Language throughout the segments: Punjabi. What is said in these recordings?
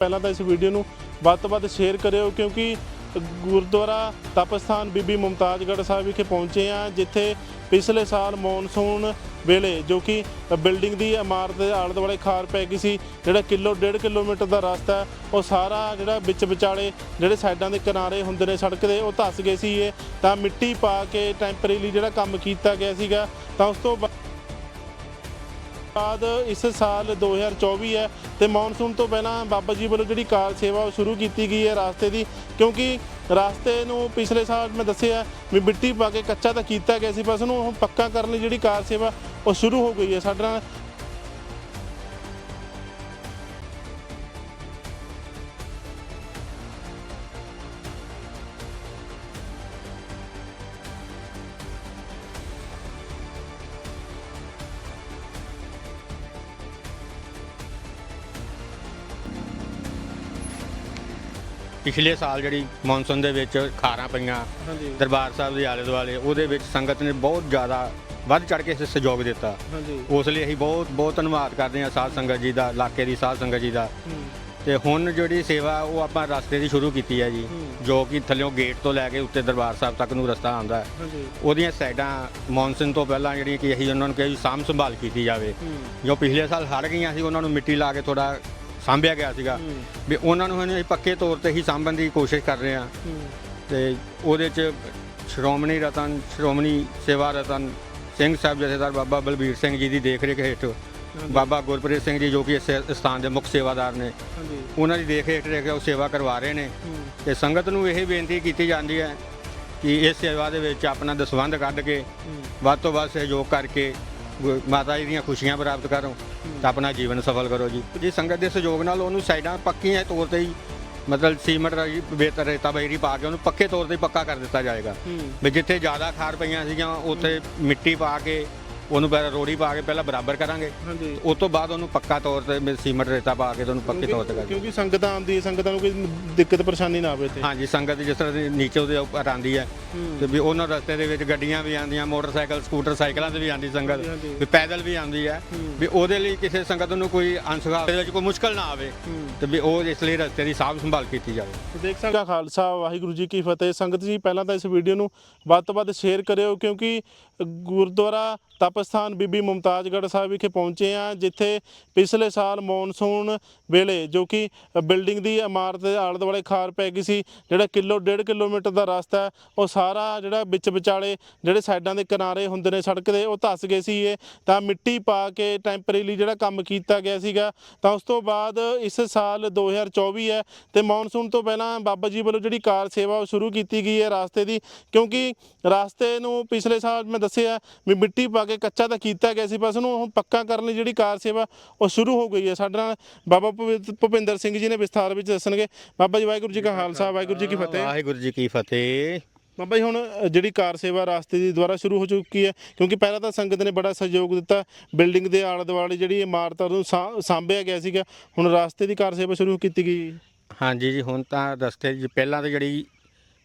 ਪਹਿਲਾਂ ਤਾਂ ਇਸ ਵੀਡੀਓ ਨੂੰ ਵੱਧ ਤੋਂ ਵੱਧ ਸ਼ੇਅਰ ਕਰਿਓ ਕਿਉਂਕਿ ਗੁਰਦੁਆਰਾ ਤਪਸਥਾਨ ਬੀਬੀ ਮੁਮਤਾਜ਼ਗੜ੍ਹ ਸਾਹਿਬ ਵਿਖੇ ਪਹੁੰਚੇ ਆ ਜਿੱਥੇ ਪਿਛਲੇ ਸਾਲ ਮੌਨਸੂਨ ਵੇਲੇ ਜੋ ਕਿ ਬਿਲਡਿੰਗ ਦੀ ਇਮਾਰਤ ਦੇ ਆਲੇ ਦੁਆਲੇ ਖਾਰ ਪੈ ਗਈ ਸੀ, ਜਿਹੜਾ ਕਿਲੋ, ਡੇਢ ਕਿਲੋਮੀਟਰ ਦਾ ਰਸਤਾ ਉਹ ਸਾਰਾ ਜਿਹੜਾ ਵਿੱਚ ਵਿਚਾਲੇ ਜਿਹੜੇ ਸਾਈਡਾਂ ਦੇ ਕਿਨਾਰੇ ਹੁੰਦੇ ਨੇ ਸੜਕ ਦੇ, ਉਹ ਧੱਸ ਗਏ ਸੀ ਇਹ। ਤਾਂ ਮਿੱਟੀ ਪਾ ਕੇ ਟੈਂਪਰੇਰੀ ਜਿਹੜਾ ਕੰਮ ਕੀਤਾ ਗਿਆ ਸੀਗਾ, ਤਾਂ ਉਸ ਤੋਂ ਬਾਅਦ ਇਸ ਸਾਲ 2024 ਹੈ ਤੇ ਮੌਨਸੂਨ ਤੋਂ ਪਹਿਲਾਂ ਬਾਬਾ ਜੀ ਵੱਲੋਂ ਜਿਹੜੀ ਕਾਰ ਸੇਵਾ ਉਹ ਸ਼ੁਰੂ ਕੀਤੀ ਗਈ ਹੈ ਰਾਸਤੇ ਦੀ, ਕਿਉਂਕਿ ਰਾਸਤੇ ਨੂੰ ਪਿਛਲੇ ਸਾਲ ਮੈਂ ਦੱਸਿਆ ਵੀ ਮਿੱਟੀ ਪਾ ਕੇ ਕੱਚਾ ਤਾਂ ਕੀਤਾ ਗਿਆ ਸੀ, ਬਸ ਉਹਨੂੰ ਹੁਣ ਪੱਕਾ ਕਰਨ ਲਈ ਜਿਹੜੀ ਕਾਰ ਸੇਵਾ ਉਹ ਸ਼ੁਰੂ ਹੋ ਗਈ ਹੈ। ਸਾਡੇ ਨਾਲ ਪਿਛਲੇ ਸਾਲ ਜਿਹੜੀ ਮੌਨਸੂਨ ਦੇ ਵਿੱਚ ਖਾਰਾਂ ਪਈਆਂ ਹਾਂਜੀ। ਦਰਬਾਰ ਸਾਹਿਬ ਦੇ ਆਲੇ ਦੁਆਲੇ ਉਹਦੇ ਵਿੱਚ ਸੰਗਤ ਨੇ ਬਹੁਤ ਜ਼ਿਆਦਾ ਵੱਧ ਚੜ ਕੇ ਇਸ ਸਹਿਯੋਗ ਦਿੱਤਾ। ਹਾਂਜੀ। ਉਸ ਲਈ ਅਸੀਂ ਬਹੁਤ ਬਹੁਤ ਧੰਨਵਾਦ ਕਰਦੇ ਹਾਂ ਸਾਧ ਸੰਗਤ ਜੀ ਦਾ ਇਲਾਕੇ ਦੀ ਸਾਧ ਸੰਗਤ ਜੀ ਦਾ। ਤੇ ਹੁਣ ਜਿਹੜੀ ਸੇਵਾ ਉਹ ਆਪਾਂ ਰਸਤੇ ਦੀ ਸ਼ੁਰੂ ਕੀਤੀ ਹੈ ਜੀ। ਜੋ ਕਿ ਥੱਲਿਓਂ ਗੇਟ ਤੋਂ ਲੈ ਕੇ ਉੱਤੇ ਦਰਬਾਰ ਸਾਹਿਬ ਤੱਕ ਨੂੰ ਰਸਤਾ ਆਉਂਦਾ ਹੈ। ਉਹਦੀਆਂ ਸਾਈਡਾਂ ਮੌਨਸੂਨ ਤੋਂ ਪਹਿਲਾਂ ਜਿਹੜੀਆਂ ਕਿ ਅਸੀਂ ਉਹਨਾਂ ਨੂੰ ਕਿਹਾ ਵੀ ਸਾਂਭ ਸੰਭਾਲ ਕੀਤੀ ਜਾਵੇ। ਜੋ ਪਿਛਲੇ ਸਾਲ ਹੜ ਗਈਆਂ ਸੀ ਉਹਨਾਂ ਨੂੰ ਮਿੱਟੀ ਲਾ ਕੇ ਥੋੜਾ ਸਾਂਭਿਆ ਗਿਆ ਸੀਗਾ। ਵੀ ਉਹਨਾਂ ਨੂੰ ਹੁਣ ਅਸੀਂ ਪੱਕੇ ਤੌਰ ਤੇ ਹੀ ਸਾਂਭਣ ਦੀ ਕੋਸ਼ਿਸ਼ ਕਰ ਰਹੇ ਹੂੰ। ਤੇ ਉਹਦੇ ਚ ਸ਼੍ਰੋਮਣੀ ਰਤਨ ਸ਼੍ਰੋਮਣੀ ਸੇਵਾ ਰਤਨ ਸਿੰਘ ਸਾਹਿਬ ਜਥੇਦਾਰ ਬਾਬਾ ਬਲਬੀਰ ਸਿੰਘ ਜੀ ਦੀ ਦੇਖ ਰੇਖ ਹੇਠ ਬਾਬਾ ਗੁਰਪ੍ਰੀਤ ਸਿੰਘ ਜੀ ਜੋ ਕਿ ਇਸ ਸਥਾਨ ਦੇ ਮੁੱਖ ਸੇਵਾਦਾਰ ਨੇ ਉਹਨਾਂ ਦੀ ਦੇਖ ਰੇਖ ਰੇਖ ਉਹ ਸੇਵਾ ਕਰਵਾ ਰਹੇ ਨੇ। ਤੇ ਸੰਗਤ ਨੂੰ ਇਹ ਬੇਨਤੀ ਕੀਤੀ ਜਾਂਦੀ ਹੈ ਕਿ ਇਸ ਸੇਵਾ ਦੇ ਵਿੱਚ ਆਪਣਾ ਦਸਵੰਧ ਕੱਢ ਕੇ ਵੱਧ ਤੋਂ ਵੱਧ ਸਹਿਯੋਗ ਕਰਕੇ ਮਾਤਾ ਜੀ ਦੀਆਂ ਖੁਸ਼ੀਆਂ ਪ੍ਰਾਪਤ ਕਰੋ ਤਾਂ ਆਪਣਾ ਜੀਵਨ ਸਫਲ ਕਰੋ ਜੀ। ਜੀ ਸੰਗਤ ਦੇ ਸਹਿਯੋਗ ਨਾਲ ਉਹਨੂੰ ਸਾਈਡਾਂ ਪੱਕੀਆਂ ਤੌਰ ਤੇ ਹੀ ਮਤਲਬ ਸੀਮਟ ਰਾਜੀ ਬੇਤਰ ਰੇਤਾ ਬੈਰੀ ਪਾ ਕੇ ਉਹਨੂੰ ਪੱਕੇ ਤੌਰ ਤੇ ਪੱਕਾ ਕਰ ਦਿੱਤਾ ਜਾਏਗਾ। ਵੀ ਜਿੱਥੇ ਜ਼ਿਆਦਾ ਖਾਰ ਪਈਆਂ ਸੀਗੀਆਂ ਉੱਥੇ ਮਿੱਟੀ ਪਾ ਕੇ ਉਹਨੂੰ ਪਹਿਲਾਂ ਰੋੜੀ ਪਾ ਕੇ ਪਹਿਲਾਂ ਬਰਾਬਰ ਕਰਾਂਗੇ। ਹਾਂਜੀ। ਉਸ ਤੋਂ ਬਾਅਦ ਉਹਨੂੰ ਪੱਕਾ ਤੌਰ ਤੇ ਵੀ ਸੀਮਟ ਰੇਤਾ ਪਾ ਕੇ ਤੁਹਾਨੂੰ ਪੱਕੇ ਤੌਰ ਤੇ ਕਰਾਂਗੇ ਕਿਉਂਕਿ ਸੰਗਤਾਂ ਆਉਂਦੀ ਸੰਗਤਾਂ ਨੂੰ ਕੋਈ ਦਿੱਕਤ ਪਰੇਸ਼ਾਨੀ ਨਾ ਆਵੇ ਇੱਥੇ। ਹਾਂਜੀ ਸੰਗਤ ਜਿਸ ਤਰ੍ਹਾਂ ਦੀ ਨੀਚੇ ਉਹਦੇ ਉੱਪਰ ਆਂਦੀ ਹੈ। ਤੇ ਵੀ ਉਹਨਾਂ ਰਸਤੇ ਦੇ ਵਿੱਚ ਗੱਡੀਆਂ ਵੀ ਆਉਂਦੀਆਂ ਮੋਟਰਸਾਈਕਲ ਸਕੂਟਰ ਸਾਈਕਲਾਂ ਤੇ ਵੀ ਆਉਂਦੀ ਸੰਗਤ। ਵੀ ਪੈਦਲ ਵੀ ਆਉਂਦੀ ਹੈ। ਵੀ ਉਹਦੇ ਲਈ ਕਿਸੇ ਸੰਗਤ ਨੂੰ ਕੋਈ ਅਨਸੁਖਾ ਦੇ ਵਿੱਚ ਕੋਈ ਮੁਸ਼ਕਲ ਨਾ ਆਵੇ। ਤੇ ਵੀ ਉਹ ਇਸ ਲਈ ਰਸਤੇ ਦੀ ਸਾਂਭ ਸੰਭਾਲ ਕੀਤੀ ਜਾਵੇ। ਦੇਖ ਸਕਦੇ ਖਾਲਸਾ ਵਾਹਿਗੁਰੂ ਜੀ ਕੀ ਫਤਿਹ। ਸੰਗਤ ਜੀ ਪਹਿਲਾਂ ਤਾਂ ਇਸ ਵੀਡੀਓ ਨੂੰ ਵੱਧ ਤੋਂ ਵੱਧ ਸ਼ੇਅਰ ਕਰਿਓ ਕਿਉਂਕਿ ਗੁਰਦੁਆਰਾ ਸਥਾਨ ਬੀਬੀ ਮੁਮਤਾਜ਼ਗੜ੍ਹ ਸਾਹਿਬ ਵਿਖੇ ਪਹੁੰਚੇ ਆ ਜਿੱਥੇ ਪਿਛਲੇ ਸਾਲ ਮੌਨਸੂਨ ਵੇਲੇ ਜੋ ਕਿ ਬਿਲਡਿੰਗ ਦੀ ਇਮਾਰਤ ਦੇ ਆਲੇ ਦੁਆਲੇ ਖਾਰ ਪੈ ਗਈ ਸੀ ਜਿਹੜਾ ਕਿਲੋ ਡੇਢ ਕਿਲੋਮੀਟਰ ਦਾ ਰਸਤਾ ਹੈ, ਉਹ ਸਾਰਾ ਜਿਹੜਾ ਵਿੱਚ ਵਿਚਾਲੇ ਜਿਹੜੇ ਸਾਈਡਾਂ ਦੇ ਕਿਨਾਰੇ ਹੁੰਦੇ ਨੇ ਸੜਕ ਦੇ ਉਹ ਧੱਸ ਗਏ ਸੀ ਇਹ। ਤਾਂ ਮਿੱਟੀ ਪਾ ਕੇ ਟੈਂਪਰੇਰੀ ਜਿਹੜਾ ਕੰਮ ਕੀਤਾ ਗਿਆ ਸੀਗਾ ਤਾਂ ਉਸ ਤੋਂ ਬਾਅਦ ਇਸ ਸਾਲ 2024 ਹੈ ਤੇ ਮੌਨਸੂਨ ਤੋਂ ਪਹਿਲਾਂ ਬਾਬਾ ਜੀ ਵੱਲੋਂ ਜਿਹੜੀ ਕਾਰ ਸੇਵਾ ਉਹ ਸ਼ੁਰੂ ਕੀਤੀ ਗਈ ਹੈ ਰਾਸਤੇ ਦੀ ਕਿਉਂਕਿ ਰਾਸਤੇ ਨੂੰ ਪਿਛਲੇ ਸਾਲ ਮੈਂ ਦੱਸਿਆ ਵੀ ਮਿੱਟੀ ਪਾ ਕੇ ਕੱਚਾ ਤਾਂ ਕੀਤਾ ਗਿਆ ਸੀ ਬਸ ਉਹਨੂੰ ਹੁਣ ਪੱਕਾ ਕਰਨ ਲਈ ਜਿਹੜੀ ਕਾਰ ਸੇਵਾ ਉਹ ਸ਼ੁਰੂ ਹੋ ਗਈ ਹੈ। ਸਾਡੇ ਨਾਲ ਬਾਬਾ ਭੁਪਿ- ਭੁਪਿੰਦਰ ਸਿੰਘ ਜੀ ਨੇ ਵਿਸਥਾਰ ਵਿੱਚ ਦੱਸਣਗੇ। ਬਾਬਾ ਜੀ ਵਾਹਿਗੁਰੂ ਜੀ ਕਾ ਖਾਲਸਾ ਵਾਹਿਗੁਰੂ ਜੀ ਕੀ ਫਤਿਹ। ਵਾਹਿਗੁਰੂ ਜੀ ਕੀ ਫਤਿਹ। ਬਾਬਾ ਜੀ ਹੁਣ ਅ, ਜਿਹੜੀ ਕਾਰ ਸੇਵਾ ਰਾਸਤੇ ਦੀ ਦੁਆਰਾ ਸ਼ੁਰੂ ਹੋ ਚੁੱਕੀ ਹੈ ਕਿਉਂਕਿ ਪਹਿਲਾਂ ਤਾਂ ਸੰਗਤ ਨੇ ਬੜਾ ਸਹਿਯੋਗ ਦਿੱਤਾ। ਬਿਲਡਿੰਗ ਦੇ ਆਲੇ ਦੁਆਲੇ ਜਿਹੜੀ ਇਮਾਰਤ ਆ ਉਹਨੂੰ ਸਾਂ- ਸਾਂਭਿਆ ਗਿਆ ਸੀਗਾ। ਹੁਣ ਰਾਸਤੇ ਦੀ ਕਾਰ ਸੇਵਾ ਸ਼ੁਰੂ ਕੀਤੀ ਗਈ। ਹਾਂਜੀ ਜੀ ਹੁਣ ਤਾਂ ਰਸਤੇ 'ਚ ਪਹਿਲਾਂ ਤਾਂ ਜਿਹੜੀ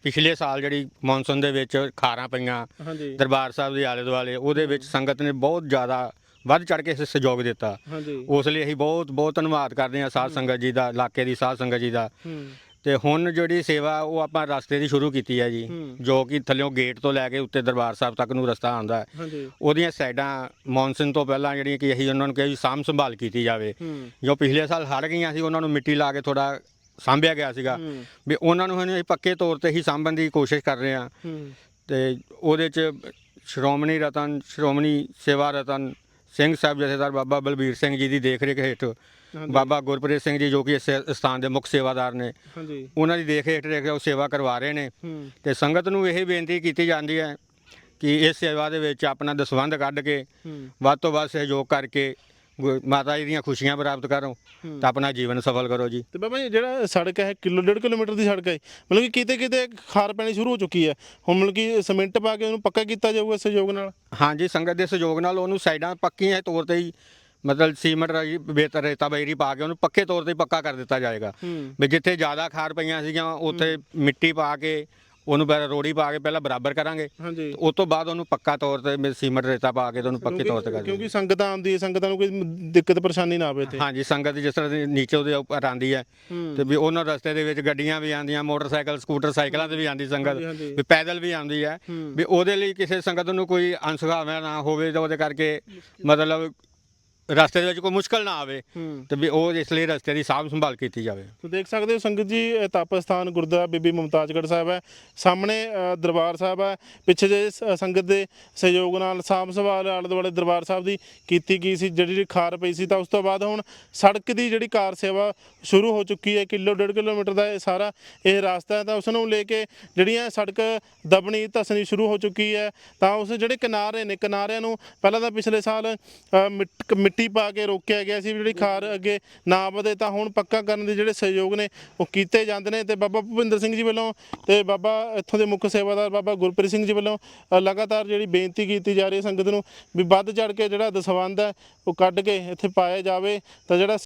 ਪਿਛਲੇ ਸਾਲ ਜਿਹੜੀ ਮੌਨਸੂਨ ਦੇ ਵਿੱਚ ਖਾਰਾਂ ਪਈਆਂ ਹਾਂਜੀ। ਦਰਬਾਰ ਸਾਹਿਬ ਦੇ ਆਲੇ ਦੁਆਲੇ ਉਹਦੇ ਵਿੱਚ ਸੰਗਤ ਨੇ ਬਹੁਤ ਜ਼ਿਆਦਾ ਵੱਧ ਚੜ ਕੇ ਇਸ ਸਹਿਯੋਗ ਦਿੱਤਾ। ਹਾਂਜੀ। ਉਸ ਲਈ ਅਸੀਂ ਬਹੁਤ ਬਹੁਤ ਧੰਨਵਾਦ ਕਰਦੇ ਹਾਂ ਸਾਧ ਸੰਗਤ ਜੀ ਦਾ ਇਲਾਕੇ ਦੀ ਸਾਧ ਸੰਗਤ ਜੀ ਦਾ। ਹੂੰ। ਤੇ ਹੁਣ ਜਿਹੜੀ ਸੇਵਾ ਉਹ ਆਪਾਂ ਰਸਤੇ ਦੀ ਸ਼ੁਰੂ ਕੀਤੀ ਹੈ ਜੀ ਹੂੰ। ਜੋ ਕਿ ਥੱਲਿਓਂ ਗੇਟ ਤੋਂ ਲੈ ਕੇ ਉੱਤੇ ਦਰਬਾਰ ਸਾਹਿਬ ਤੱਕ ਨੂੰ ਰਸਤਾ ਆਉਂਦਾ ਹੈ। ਹਾਂਜੀ। ਉਹਦੀਆਂ ਸਾਈਡਾਂ ਮੌਨਸੂਨ ਤੋਂ ਪਹਿਲਾਂ ਜਿਹੜੀਆਂ ਕਿ ਅਸੀਂ ਉਹਨਾਂ ਨੂੰ ਕਿਹਾ ਵੀ ਸਾਂਭ ਸੰਭਾਲ ਕੀਤੀ ਜਾਵੇ। ਹੂੰ। ਜੋ ਪਿਛਲੇ ਸਾਲ ਹੜ ਗਈਆਂ ਸੀ ਉਹਨਾਂ ਨੂੰ ਮਿੱਟੀ ਲਾ ਕੇ ਥੋੜਾ ਸਾਂਭਿਆ ਗਿਆ ਸੀਗਾ। ਵੀ ਉਹਨਾਂ ਨੂੰ ਹੁਣ ਅਸੀਂ ਪੱਕੇ ਤੌਰ ਤੇ ਹੀ ਸਾਂਭਣ ਦੀ ਕੋਸ਼ਿਸ਼ ਕਰ ਰਹੇ ਹੂੰ। ਤੇ ਉਹਦੇ ਚ ਸ਼੍ਰੋਮਣੀ ਰਤਨ ਸ਼੍ਰੋਮਣੀ ਸੇਵਾ ਰਤਨ ਸਿੰਘ ਸਾਹਿਬ ਜਥੇਦਾਰ ਬਾਬਾ ਬਲਬੀਰ ਸਿੰਘ ਜੀ ਦੀ ਦੇਖ ਰੇਖ ਹੇਠ। ਬਾਬਾ ਗੁਰਪ੍ਰੀਤ ਸਿੰਘ ਜੀ ਜੋ ਕਿ ਇਸ ਸਥਾਨ ਦੇ ਮੁੱਖ ਸੇਵਾਦਾਰ ਨੇ ਹਾਂਜੀ। ਉਹਨਾਂ ਦੀ ਦੇਖ ਰੇਖ ਰੇਖ ਉਹ ਸੇਵਾ ਕਰਵਾ ਰਹੇ ਨੇ। ਤੇ ਸੰਗਤ ਨੂੰ ਇਹ ਬੇਨਤੀ ਕੀਤੀ ਜਾਂਦੀ ਹੈ ਕਿ ਇਸ ਸੇਵਾ ਦੇ ਵਿੱਚ ਆਪਣਾ ਦਸਵੰਧ ਕੱਢ ਕੇ ਵੱਧ ਤੋਂ ਵੱਧ ਸਹਿਯੋਗ ਕਰਕੇ ਗੁ- ਮਾਤਾ ਜੀ ਦੀਆਂ ਖੁਸ਼ੀਆਂ ਪ੍ਰਾਪਤ ਕਰੋ। ਤਾਂ ਆਪਣਾ ਜੀਵਨ ਸਫਲ ਕਰੋ ਜੀ। ਤੇ ਬਾਬਾ ਜੀ ਜਿਹੜਾ ਸੜਕ ਹੈ ਕਿਲੋ ਡੇਢ ਕਿਲੋਮੀਟਰ ਦੀ ਸੜਕ ਹੈ ਮਤਲਬ ਕਿ ਕਿਤੇ ਕਿਤੇ ਖਾਰ ਪੈਣੀ ਸ਼ੁਰੂ ਹੋ ਚੁੱਕੀ ਹੈ। ਹੁਣ ਮਤਲਬ ਕਿ ਸੀਮੈਂਟ ਪਾ ਕੇ ਉਹਨੂੰ ਪੱਕਾ ਕੀਤਾ ਜਾਊਗਾ ਸਹਿਯੋਗ ਨਾਲ? ਹਾਂਜੀ ਸੰਗਤ ਦੇ ਸਹਿਯੋਗ ਨਾਲ ਉਹਨੂੰ ਸਾਈਡਾਂ ਪੱਕੀਆਂ ਤੌਰ ਤੇ ਹੀ। ਮਤਲਬ ਸੀਮਟ ਰਾਜੀ ਬੇਤਰ ਰੇਤਾ ਬੈਰੀ ਪਾ ਕੇ ਉਹਨੂੰ ਪੱਕੇ ਤੌਰ ਤੇ ਪੱਕਾ ਕਰ ਦਿੱਤਾ ਜਾਏਗਾ। ਹੂੰ। ਵੀ ਜਿੱਥੇ ਜ਼ਿਆਦਾ ਖਾਰ ਪਈਆਂ ਸੀਗੀਆਂ ਉੱਥੇ ਮਿੱਟੀ ਪਾ ਕੇ ਉਹਨੂੰ ਪਹਿਲਾਂ ਰੋੜੀ ਪਾ ਕੇ ਪਹਿਲਾਂ ਬਰਾਬਰ ਕਰਾਂਗੇ ਹਾਂਜੀ ਉਸ ਤੋਂ ਬਾਅਦ ਉਹਨੂੰ ਪੱਕਾ ਤੌਰ ਤੇ ਮੇ- ਸੀਮਟ ਰੇਤਾ ਪਾ ਕੇ ਤੇ ਉਹਨੂੰ ਪੱਕੇ ਤੌਰ ਤੇ ਕਰ ਕਿਉਂਕਿ ਸੰਗਤਾਂ ਆਉਂਦੀ ਹੈ ਸੰਗਤਾਂ ਨੂੰ ਕੋਈ ਦਿੱਕਤ ਪਰੇਸ਼ਾਨੀ ਨਾ ਆਵੇ ਇੱਥੇ ਹਾਂਜੀ ਸੰਗਤ ਜਿਸ ਤਰ੍ਹਾਂ ਦੀ ਨੀਚੇ ਉਹਦੇ ਉੱਪਰ ਆਂਦੀ ਹੈ। ਤੇ ਵੀ ਉਹਨਾਂ ਰਸਤੇ ਦੇ ਵਿੱਚ ਗੱਡੀਆਂ ਵੀ ਆਉਂਦੀਆਂ ਮੋਟਰਸਾਈਕਲ ਸਕੂਟਰ ਸਾਈਕਲਾਂ ਤੇ ਵੀ ਆਂਦੀ ਸੰਗਤ ਹਾਂਜੀ, ਹਾਂਜੀ। ਵੀ ਪੈਦਲ ਵੀ ਆਉਂਦੀ ਹੈ ਹੂੰ। ਵੀ ਉਹਦੇ ਲਈ ਕਿਸੇ ਸੰਗਤ ਨੂੰ ਕੋਈ ਅਨਸੁਖਾਵਾ ਨਾ ਹੋਵੇ ਤੇ ਉਹਦੇ ਕਰਕੇ ਮਤਲਬ ਰਸਤੇ ਦੇ ਵਿੱਚ ਕੋਈ ਮੁਸ਼ਕਲ ਨਾ ਆਵੇ ਹੂੰ। ਤੇ ਵੀ ਉਹ ਇਸ ਲਈ ਰਸਤੇ ਦੀ ਸਾਂਭ ਸੰਭਾਲ ਕੀਤੀ ਜਾਵੇ। ਤੋ ਦੇਖ ਸਕਦੇ ਹੋ ਸੰਗਤ ਜੀ ਇਹ ਤਪ ਸਥਾਨ ਗੁਰਦੁਆਰਾ ਬੀਬੀ ਮੁਮਤਾਜਗੜ੍ਹ ਸਾਹਿਬ ਹੈ। ਸਾਹਮਣੇ ਅ, ਦਰਬਾਰ ਸਾਹਿਬ ਹੈ। ਪਿੱਛੇ ਜੇ ਸ- ਸੰਗਤ ਦੇ ਸਹਿਯੋਗ ਨਾਲ ਸਾਂਭ ਸੰਭਾਲ ਆਲੇ ਦੁਆਲੇ ਦਰਬਾਰ ਸਾਹਿਬ ਦੀ ਕੀਤੀ ਗਈ ਸੀ ਜਿਹੜੀ ਖਾਰ ਪਈ ਸੀ ਤਾਂ ਉਸ ਤੋਂ ਬਾਅਦ ਹੁਣ ਸੜਕ ਦੀ ਜਿਹੜੀ ਕਾਰ ਸੇਵਾ ਸ਼ੁਰੂ ਹੋ ਚੁੱਕੀ ਹੈ। ਕਿਲੋ ਡੇਢ ਕਿਲੋਮੀਟਰ ਦਾ ਇਹ ਸਾਰਾ ਇਹ ਰਸਤਾ ਹੈ। ਤਾਂ ਉਸ ਨੂੰ ਲੈ ਕੇ ਜਿਹੜੀਆਂ ਸੜਕ ਦਬਣੀ ਧਸਣੀ ਸ਼ੁਰੂ ਹੋ ਚੁੱਕੀ ਹੈ ਤਾਂ ਉਸ ਜਿਹੜੇ ਕਿਨਾਰੇ ਨੇ ਕਿਨਾਰਿਆਂ ਨੂੰ ਪਹਿਲਾਂ ਤਾਂ ਪਿਛਲੇ ਸਾਲ ਅ, ਮਿੱਟ- ਮਿੱਟੀ ਪਾ ਕੇ ਰੋਕਿਆ ਗਿਆ ਸੀ ਵੀ ਜਿਹੜੀ ਖਾਰ ਅੱਗੇ ਨਾ ਵਧੇ, ਤਾਂ ਹੁਣ ਪੱਕਾ ਕਰਨ ਦੇ ਜਿਹੜੇ ਸਹਿਯੋਗ ਨੇ, ਉਹ ਕੀਤੇ ਜਾਂਦੇ ਨੇ। ਤੇ ਬਾਬਾ ਭੁਪਿੰਦਰ ਸਿੰਘ ਜੀ ਵੱਲੋਂ ਤੇ ਬਾਬਾ ਇੱਥੋਂ ਦੇ ਮੁੱਖ ਸੇਵਾਦਾਰ ਬਾਬਾ ਗੁਰਪ੍ਰੀਤ ਸਿੰਘ ਜੀ ਵੱਲੋਂ ਲਗਾਤਾਰ ਜਿਹੜੀ ਬੇਨਤੀ ਕੀਤੀ ਜਾ ਰਹੀ ਹੈ ਸੰਗਤ ਨੂੰ ਵੀ ਵੱਧ ਚੜ ਕੇ ਜਿਹੜਾ ਦਸਵੰਧ ਹੈ, ਉਹ ਕੱਢ ਕੇ ਇੱਥੇ ਪਾਇਆ ਜਾਵੇ। ਤਾਂ ਜਿਹੜਾ